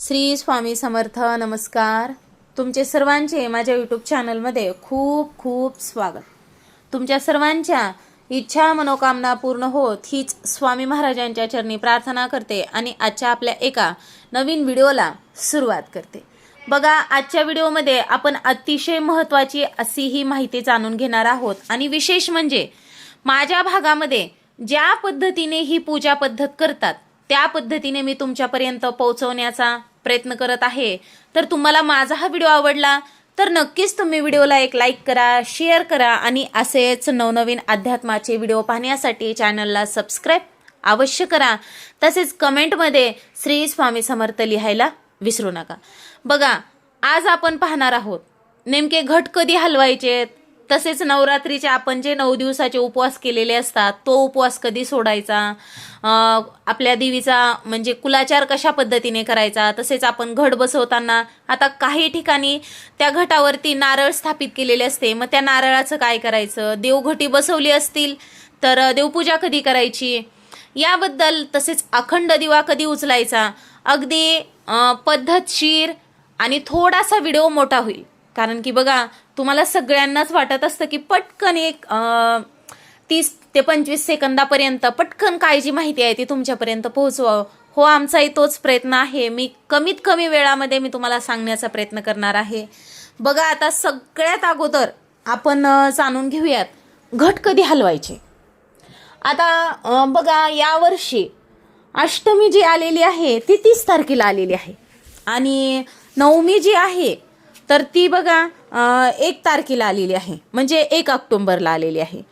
श्री स्वामी समर्थ नमस्कार. तुमचे सर्वांचे माझ्या यूट्यूब चॅनलमध्ये खूप खूप स्वागत. तुमच्या सर्वांच्या इच्छा मनोकामना पूर्ण होत हीच स्वामी महाराजांच्या चरणी प्रार्थना करते आणि आजच्या आपल्या एका नवीन व्हिडिओला सुरुवात करते. बघा आजच्या व्हिडिओमध्ये आपण अतिशय महत्त्वाची अशी ही माहिती जाणून घेणार आहोत आणि विशेष म्हणजे माझ्या भागामध्ये ज्या पद्धतीने ही पूजा पद्धत करतात त्या पद्धतीने मी तुमच्यापर्यंत पोहोचवण्याचा प्रयत्न करत आहे. तर तुम्हाला माझा हा व्हिडिओ आवडला तर नक्कीच तुम्ही व्हिडिओला एक लाईक करा शेअर करा आणि असेच नवनवीन अध्यात्माचे व्हिडिओ पाहण्यासाठी चॅनलला सबस्क्राईब अवश्य करा. तसेच कमेंटमध्ये श्री स्वामी समर्थ लिहायला विसरू नका. बघा आज आपण पाहणार आहोत नेमके घट कधी हलवायचे तसेच नवरात्रीचे आपण जे नऊ दिवसाचे उपवास केलेले असतात तो उपवास कधी सोडायचा? आपल्या देवीचा म्हणजे कुलाचार कशा पद्धतीने करायचा? तसेच आपण घट बसवताना आता काही ठिकाणी त्या घटावरती नारळ स्थापित केलेले असते. मग त्या नारळाचं काय करायचं? देवघटी बसवली असतील तर देवपूजा कधी करायची? याबद्दल तसेच अखंड दिवा कधी उचलायचा? अगदी पद्धतशीर आणि थोडासा व्हिडिओ मोठा होईल. कारण की बघा तुम्हाला सगळ्यांनाच वाटत असतं की पटकन एक तीस ते पंचवीस सेकंदापर्यंत पटकन काय जी माहिती आहे ती तुमच्यापर्यंत पोहोचवावं. हो आमचाही तोच प्रयत्न आहे. मी कमीत कमी वेळामध्ये मी तुम्हाला सांगण्याचा प्रयत्न करणार आहे. बघा आता सगळ्यात अगोदर आपण जाणून घेऊयात घट कधी हलवायचे. आता बघा यावर्षी अष्टमी जी आलेली आहे ती तीस तारखेला आलेली आहे. आणि नवमी जी आहे तर ती बघा एक तारखेला आलेली आहे. म्हणजे एक ऑक्टोंबरला आलेली आहे.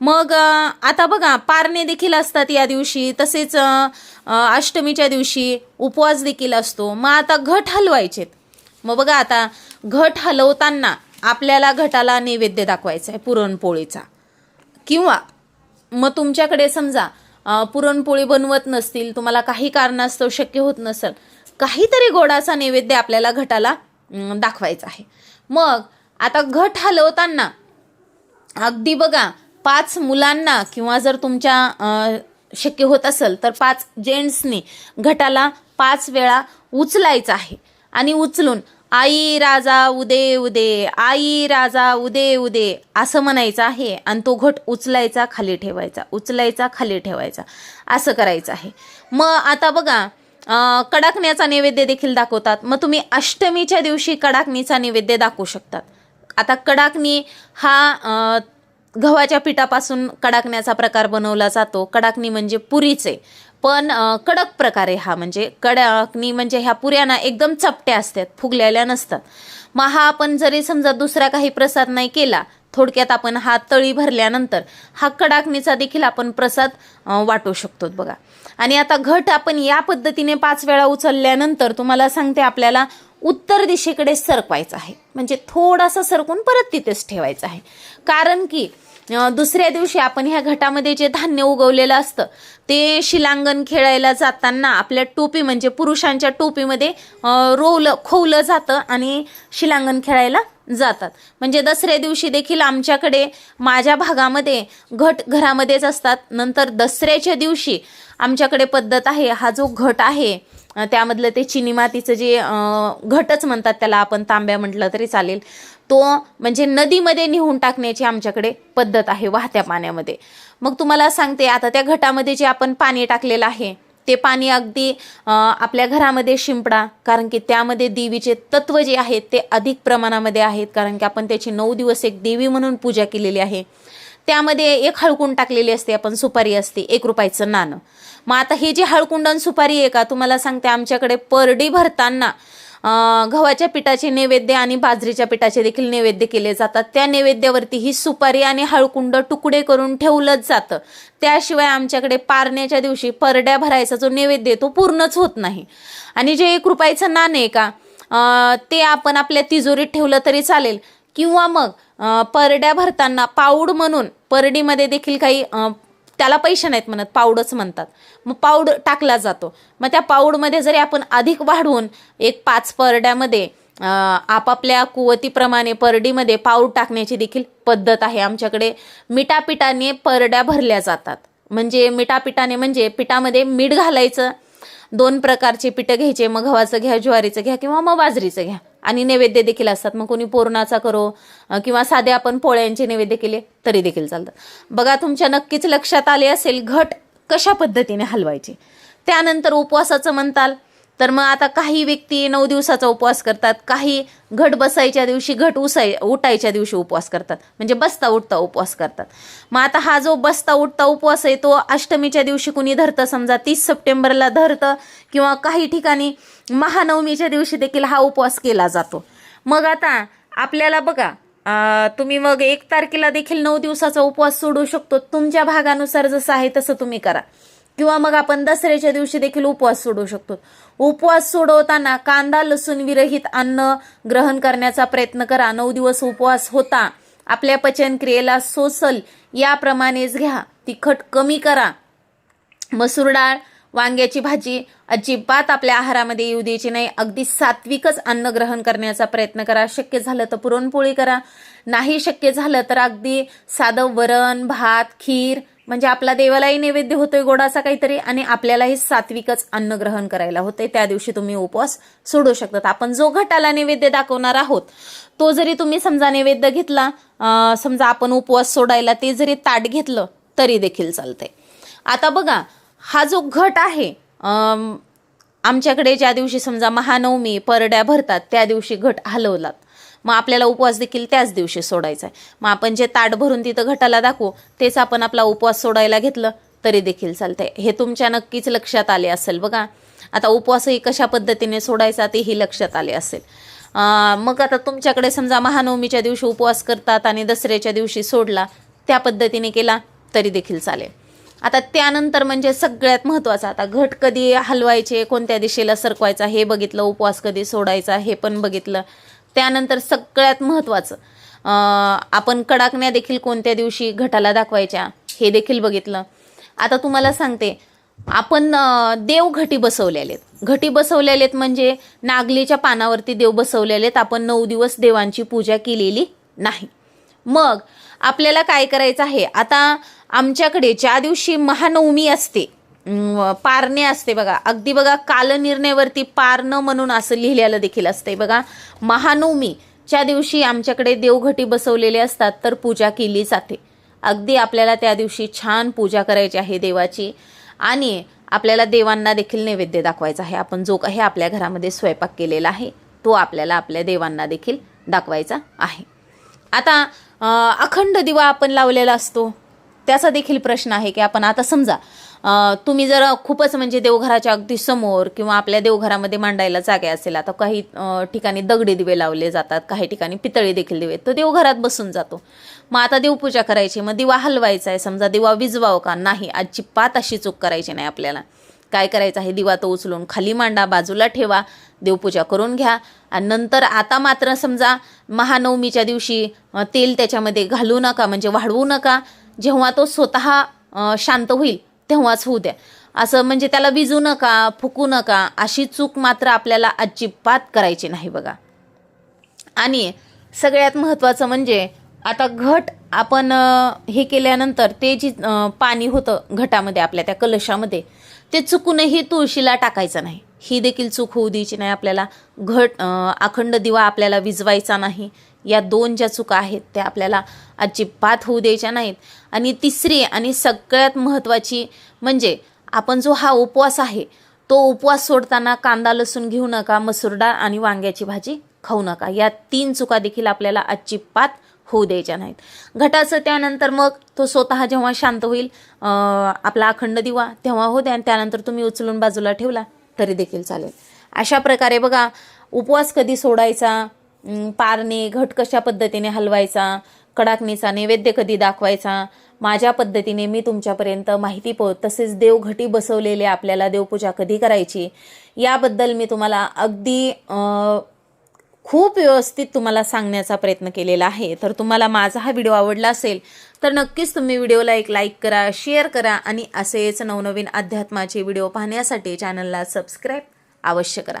मग आता बघा पारणे देखील असतात या दिवशी तसेच अष्टमीच्या दिवशी उपवास देखील असतो. मग आता घट हलवायचेत मग बघा आता घट हलवताना आपल्याला घटाला नैवेद्य दाखवायचा आहे पुरणपोळीचा. किंवा मग तुमच्याकडे समजा पुरणपोळी बनवत नसतील तुम्हाला काही कारणास्तव शक्य होत नसेल काहीतरी गोडाचा नैवेद्य आपल्याला घटाला दाखवायचं आहे. मग आता घट हलवताना अगदी बघा पाच मुलांना किंवा जर तुमच्या शक्य होत असेल तर पाच जेंट्सनी घटाला पाच वेळा उचलायचं आहे. आणि उचलून आई राजा उदे उदे आई राजा उदे उदे असं म्हणायचं आहे आणि तो घट उचलायचा खाली ठेवायचा उचलायचा खाली ठेवायचा असं करायचं आहे. मग आता बघा कडाकण्याचा नैवेद्य देखील दाखवतात. मग तुम्ही अष्टमीच्या दिवशी कडाकणीचा नैवेद्य दाखवू शकतात. आता कडाकणी हा गव्हाच्या पिठापासून कडाकण्याचा प्रकार बनवला जातो. कडाकणी म्हणजे पुरीचे. पण कडक प्रकारे हा म्हणजे कडाकणी म्हणजे ह्या पुऱ्यांना एकदम चपट्या असतात फुगलेल्या नसतात. मग हा आपण जरी समजा दुसरा काही प्रसाद नाही केला थोडक्यात आपण हा तळी भरल्यानंतर हा कडाकणीचा देखील आपण प्रसाद वाटू शकतो बघा. आणि आता घट आपण या पद्धतीने पाच वेळा उचलल्यानंतर तुम्हाला सांगते आपल्याला उत्तर दिशेकडे सरकवायचं आहे. म्हणजे थोडासा सरकून परत तिथेच ठेवायचं आहे. कारण की दुसऱ्या दिवशी आपण ह्या घटामध्ये जे धान्य उगवलेलं असतं ते शिलांगण खेळायला जाताना आपल्या टोपी म्हणजे पुरुषांच्या टोपीमध्ये रोवलं खोवलं जातं आणि शिलांगण खेळायला जातात. म्हणजे दसऱ्या दिवशी देखील आमच्याकडे माझ्या भागामध्ये घट घरामध्येच असतात. नंतर दसऱ्याच्या दिवशी आमच्याकडे पद्धत आहे हा जो घट आहे त्यामधलं ते चिनी मातीचं जे घटच म्हणतात त्याला आपण तांब्या म्हटलं तरी चालेल. तो म्हणजे नदीमध्ये नेऊन टाकण्याची आमच्याकडे पद्धत आहे वाहत्या पाण्यामध्ये. मग तुम्हाला सांगते आता त्या घटामध्ये जे आपण पाणी टाकलेलं आहे ते पाणी अगदी आपल्या घरामध्ये शिंपडा कारण की त्यामध्ये देवीचे तत्व जे आहेत ते अधिक प्रमाणामध्ये आहेत कारण की आपण त्याची नऊ दिवस एक देवी म्हणून पूजा केलेली आहे. त्यामध्ये एक हळकुंड टाकलेली असते आपण सुपारी असते एक रुपयाचं नाणं. मग आता हे जे हळकुंड आणि सुपारी आहे का तुम्हाला सांगते आमच्याकडे परडी भरताना गव्हाच्या पिठाचे नैवेद्य आणि बाजरीच्या पिठाचे देखील नैवेद्य केले जातात. त्या नैवेद्यावरती ही सुपारी आणि हळकुंड तुकडे करून ठेवलंच जातं. त्याशिवाय आमच्याकडे पारण्याच्या दिवशी परड्या भरायचा जो नैवेद्य आहे तो पूर्णच होत नाही. आणि जे एक रुपयाचं नाण आहे का ते आपण आपल्या तिजोरीत ठेवलं तरी चालेल. किंवा मग परड्या भरताना पाऊड म्हणून परडीमध्ये देखील काही त्याला पैसे नाहीत म्हणत पाऊडच म्हणतात. मग पाऊड टाकला जातो. मग त्या पाऊडमध्ये जरी आपण अधिक वाढवून एक पाच परड्यामध्ये आपापल्या कुवतीप्रमाणे परडीमध्ये पाऊड टाकण्याची देखील पद्धत आहे. आमच्याकडे मिठापिठाने परड्या भरल्या जातात. म्हणजे मिठापिठाने म्हणजे पिठामध्ये मीठ घालायचं दोन प्रकारचे पिठं घ्यायचे मग गव्हाचं घ्या ज्वारीचं घ्या किंवा मग बाजरीचं घ्या. आणि नैवेद्य देखील असतात. मग कोणी पूर्णाचा करो किंवा साधे आपण पोळ्यांचे नैवेद्य केले तरी देखील चालतात बघा तुमच्या नक्कीच लक्षात आले असेल घट कशा पद्धतीने हलवायचे? त्यानंतर उपवासाचं म्हणताल तर मग आता काही व्यक्ती नऊ दिवसाचा उपवास करतात काही घट बसायच्या दिवशी घट उसाय उठायच्या दिवशी उपवास करतात म्हणजे बसता उठता उपवास करतात. मग आता हा जो बसता उठता उपवास आहे तो अष्टमीच्या दिवशी कुणी धरतं? समजा तीस सप्टेंबरला धरतं किंवा काही ठिकाणी महानवमीच्या दिवशी देखील हा उपवास केला जातो. मग आता आपल्याला बघा तुम्ही मग एक तारखेला देखील नऊ दिवसाचा उपवास सोडू शकतो. तुमच्या भागानुसार जसं आहे तसं तुम्ही करा. किंवा मग आपण दसऱ्याच्या दिवशी देखील उपवास सोडू शकतो. उपवास सोडवताना कांदा लसूण विरहित अन्न ग्रहण करण्याचा प्रयत्न करा. नऊ दिवस उपवास होता. आपल्या पचनक्रियेला सोसल याप्रमाणेच घ्या. तिखट कमी करा. मसूर डाळ वांग्याची भाजी अजिबात आपल्या आहारामध्ये येऊ द्यायची नाही. अगदी सात्विकच अन्न ग्रहण करण्याचा प्रयत्न करा. शक्य झालं तर पुरणपोळी करा. नाही शक्य झालं तर अगदी साधं वरण भात खीर म्हणजे आपला देवालाही नैवेद्य होतोय गोडाचा काहीतरी आणि आपल्यालाही सात्विकच अन्न ग्रहण करायला होते त्या दिवशी तुम्ही उपवास सोडू शकतात. आपण जो घटाला नैवेद्य दाखवणार आहोत तो जरी तुम्ही समजा नैवेद्य घेतला समजा आपण उपवास सोडायला ते जरी ताट घेतलं तरी देखील चालतंय. आता बघा हा जो घट आहे आमच्याकडे ज्या दिवशी समजा महानवमी परड्या भरतात त्या दिवशी घट हलवलात. मग आपल्याला उपवास देखील त्याच दिवशी सोडायचा आहे मग आपण जे ताट भरून तिथं घटाला दाखवू तेच आपण आपला उपवास सोडायला घेतलं तरी देखील चालतंय. हे तुमच्या नक्कीच लक्षात आले असेल बघा. आता उपवासही कशा पद्धतीने सोडायचा तेही लक्षात आले असेल. मग आता तुमच्याकडे समजा महानवमीच्या दिवशी उपवास करतात आणि दसऱ्याच्या दिवशी सोडला त्या पद्धतीने केला तरी देखील चालेल. आता त्यानंतर म्हणजे सगळ्यात महत्त्वाचं आता घट कधी हलवायचे कोणत्या दिशेला सरकवायचा हे बघितलं उपवास कधी सोडायचा हे पण बघितलं. त्यानंतर सगळ्यात महत्त्वाचं आपण कडाकण्या देखील कोणत्या दिवशी घटाला दाखवायच्या हे देखील बघितलं. आता तुम्हाला सांगते आपण देव घटी बसवलेले आहेत. घटी बसवलेले आहेत म्हणजे नागलीच्या पानावरती देव बसवलेले आहेत. आपण नऊ दिवस देवांची पूजा केलेली नाही. मग आपल्याला काय करायचं आहे? आता आमच्याकडे ज्या दिवशी महानवमी असते पारणे असते बघा. अगदी बघा कालनिर्णयवरती पारणं म्हणून असं लिहिलेलं देखील असते बघा. महानवमीच्या दिवशी आमच्याकडे देवघटी बसवलेले असतात तर पूजा केली जाते. अगदी आपल्याला त्या दिवशी छान पूजा करायची आहे देवाची. आणि आपल्याला देवांना देखील नैवेद्य दाखवायचा आहे. आपण जो काही आपल्या घरामध्ये स्वयंपाक केलेला आहे तो आपल्याला आपल्या देवांना देखील दाखवायचा आहे. आता अखंड दिवा आपण लावलेला असतो. त्याचा देखील प्रश्न आहे की आपण आता समजा तुम्ही जर खूपच म्हणजे देवघराच्या अगदी समोर किंवा आपल्या देवघरामध्ये मांडायला जागा असेल आता काही ठिकाणी दगडी दिवे लावले जातात काही ठिकाणी पितळी देखील दिवे तो देवघरात बसून जातो. मग आता देवपूजा करायची मग दिवा हलवायचा आहे समजा दिवा विजवाव का? नाही अजिबात अशी चूक करायची नाही आपल्याला. काय करायचं आहे? दिवा तो उचलून खाली मांडा बाजूला ठेवा देवपूजा करून घ्या. आणि नंतर आता मात्र समजा महानवमीच्या दिवशी तेल त्याच्यामध्ये घालू नका म्हणजे वाढवू नका जेव्हा तो स्वतः शांत होईल तेव्हाच होऊ द्या असं म्हणजे त्याला विजू नका फुकू नका अशी चूक मात्र आपल्याला अजिबात करायची नाही बघा. आणि सगळ्यात महत्त्वाचं म्हणजे आता घट आपण हे केल्यानंतर ते जी पाणी होतं घटामध्ये आपल्या त्या कलशामध्ये ते चुकूनही तुळशीला टाकायचं नाही. ही देखील चूक होऊ द्यायची नाही आपल्याला. घट अखंड दिवा आपल्याला विजवायचा नाही. या दोन ज्या चुका आहेत त्या आपल्याला अजिबात होऊ द्यायच्या नाहीत. आणि तिसरी आणि सगळ्यात महत्त्वाची म्हणजे आपण जो हा उपवास आहे तो उपवास सोडताना कांदा लसूण घेऊ नका मसूर डाळ आणि वांग्याची भाजी खाऊ नका. या तीन चुका देखील आपल्याला अजिबात होऊ द्यायच्या नाहीत. घटाचं त्यानंतर मग तो स्वतः जेव्हा शांत होईल आपला अखंड दिवा तेव्हा हो द्या आणि त्यानंतर तुम्ही उचलून बाजूला ठेवला तरी देखील चालेल. अशा प्रकारे बघा उपवास कधी सोडायचा? पारणे घट कशा पद्धतीने हलवायचा कडाकणीचा नैवेद्य कधी दाखवायचा माझ्या पद्धतीने मी तुमच्यापर्यंत माहिती पोहोच तसेच देवघटी बसवलेले आपल्याला देवपूजा कधी करायची याबद्दल मी तुम्हाला अगदी खूप व्यवस्थित तुम्हाला सांगण्याचा प्रयत्न केलेला आहे. तर तुम्हाला माझा हा व्हिडिओ आवडला असेल तर नक्कीच तुम्ही व्हिडिओला एक लाईक करा शेअर करा आणि असेच नवनवीन अध्यात्माचे व्हिडिओ पाहण्यासाठी चॅनलला सबस्क्राईब अवश्य करा.